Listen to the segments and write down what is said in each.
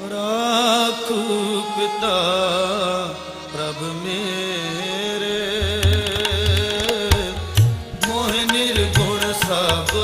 ਰਾਖੂ ਪਿਤਾ ਪ੍ਰਭ ਮੇਰੇ। ਮੋਹ ਸਭ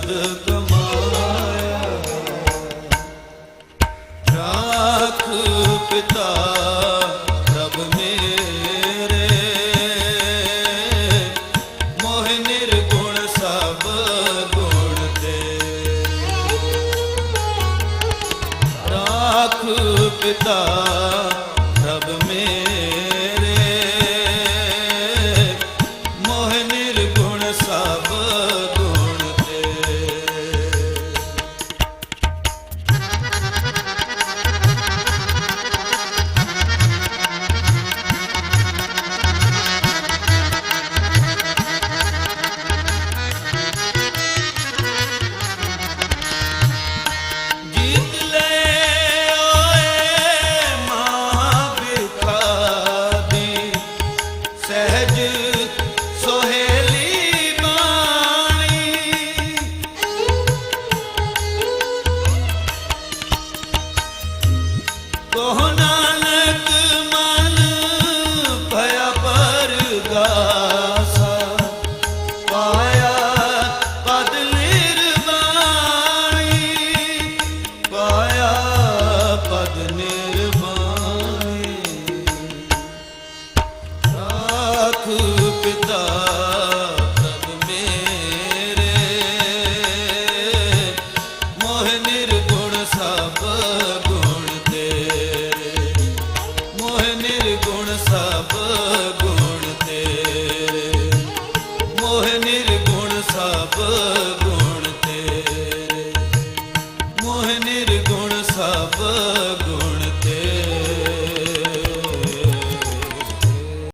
the